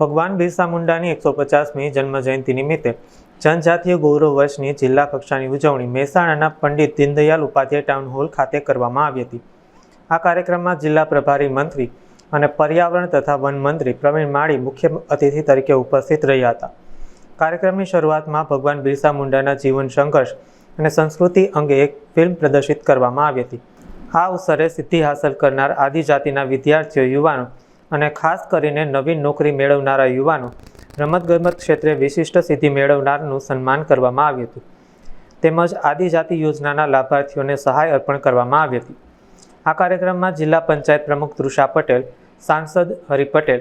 ભગવાન બિરસા મુંડાની એકસો પચાસમી જન્મજયંતિ નિમિત્તે જનજાતીય ગૌરવ વર્ષની જિલ્લા કક્ષાની ઉજવણી મહેસાણાના પંડિત દીનદયાલ ઉપાધ્યાય ટાઉન હોલ ખાતે કરવામાં આવી હતી. આ કાર્યક્રમમાં જિલ્લા પ્રભારી મંત્રી અને પર્યાવરણ તથા વન મંત્રી પ્રવીણ માળી મુખ્ય અતિથિ તરીકે ઉપસ્થિત રહ્યા હતા. કાર્યક્રમની શરૂઆતમાં ભગવાન બિરસા મુંડાના જીવન સંઘર્ષ અને સંસ્કૃતિ અંગે એક ફિલ્મ પ્રદર્શિત કરવામાં આવી હતી. આ અવસરે સિદ્ધિ હાંસલ કરનાર આદિજાતિના વિદ્યાર્થીઓ, યુવાનો અને ખાસ કરીને નવીન નોકરી મેળવનારા યુવાનો રમતગમત ક્ષેત્રે વિશિષ્ટ સિદ્ધિ મેળવનારનું સન્માન કરવામાં આવ્યું હતું. તેમજ આદિજાતિ યોજનાના લાભાર્થીઓને સહાય અર્પણ કરવામાં આવી હતી. આ કાર્યક્રમમાં જિલ્લા પંચાયત પ્રમુખ તૃષા પટેલ, સાંસદ હરિ પટેલ,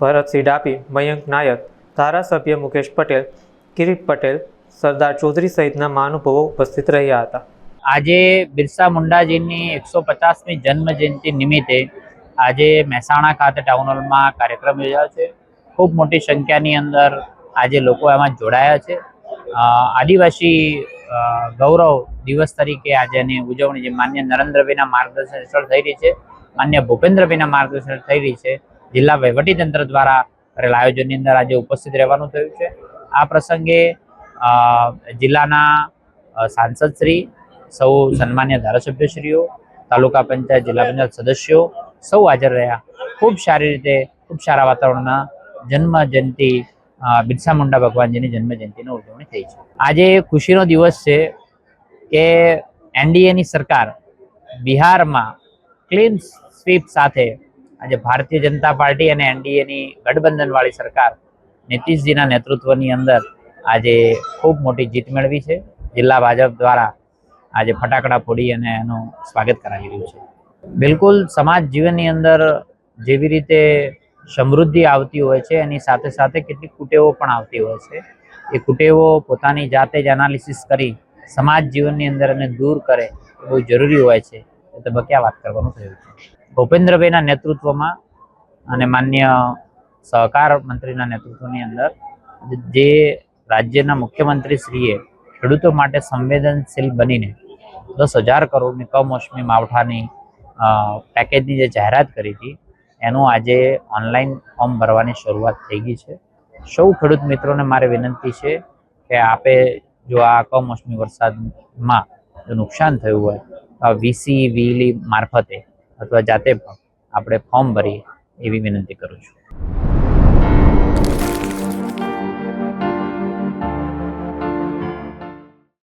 ભરતસિંહ ડાપી મયંક નાયક, ધારાસભ્ય મુકેશ પટેલ, કિરીટ પટેલ, સરદાર ચૌધરી સહિતના મહાનુભાવો ઉપસ્થિત રહ્યા હતા. આજે બિરસા મુંડાજીની એકસો પચાસમી જન્મ જયંતિ નિમિત્તે આજે મહેસાણા ખાતે ટાઉન હોલમાં કાર્યક્રમ યોજાયો છે. ખૂબ મોટી સંખ્યાની અંદર આજે લોકો એમાં જોડાયા છે. આદિવાસી ગૌરવ દિવસ તરીકે આજે એની ઉજવણી જે માન્ય નરેન્દ્રભાઈના માર્ગદર્શન હેઠળ થઈ રહી છે, માન્ય ભૂપેન્દ્રભાઈના માર્ગદર્શન થઈ રહી છે, જિલ્લા વહીવટીતંત્ર દ્વારા કરેલા આયોજનની અંદર આજે ઉપસ્થિત રહેવાનું થયું છે. આ પ્રસંગે જિલ્લાના સાંસદશ્રી, સૌ સન્માન્ય ધારાસભ્યશ્રીઓ, તાલુકા પંચાયત જિલ્લા પંચાયત સદસ્યો સૌ હાજર રહ્યા. ખૂબ સારી રીતે, ખૂબ સારા વાતાવરણમાં જન્મ જયંતિ બિરસા મુંડા ભગવાનજીની જન્મ જયંતિની ઉજવણી થઈ છે. આજે ખુશીનો દિવસ છે કે એનડીએની સરકાર બિહારમાં ક્લીન સ્વીપ સાથે આજે ભારતીય જનતા પાર્ટી અને એનડીએની ગઠબંધનવાળી સરકાર નીતિશજીના નેતૃત્વની અંદર આજે ખૂબ મોટી જીત મેળવી છે. જિલ્લા ભાજપ દ્વારા આજે ફટાકડા ફોડી અને એનું સ્વાગત કરાવી રહ્યું છે. બિલકુલ સમાજ જીવનની અંદર જેવી રીતે સમૃદ્ધિ આવતી હોય છે, એની સાથે સાથે કેટલીક કુટેવો પણ આવતી હોય છે. એ કુટેવો પોતાની જાતે જ એનાલિસિસ કરી સમાજ જીવનની અંદર એને દૂર કરે બહુ જરૂરી હોય છે. એ તબક્કે આ વાત કરવાનું થયું છે. ભૂપેન્દ્રભાઈના નેતૃત્વમાં અને માન્ય સહકાર મંત્રીના નેતૃત્વની અંદર જે રાજ્યના મુખ્યમંત્રીશ્રીએ ખેડૂતો માટે સંવેદનશીલ બનીને દસ હજાર કરોડની કમોસમી માવઠાની પેકેજની જે જાહેરાત કરી હતી, એનું આજે ઓનલાઈન ફોર્મ ભરવાની શરૂઆત થઈ ગઈ છે. સૌ ખેડૂત મિત્રોને મારે વિનંતી છે કે આપે જો આ કમોસમી વરસાદમાં જો નુકસાન થયું હોય, તો વીસી વીલી મારફતે અથવા જાતે પણ આપણે ફોર્મ ભરીએ એવી વિનંતી કરું છું.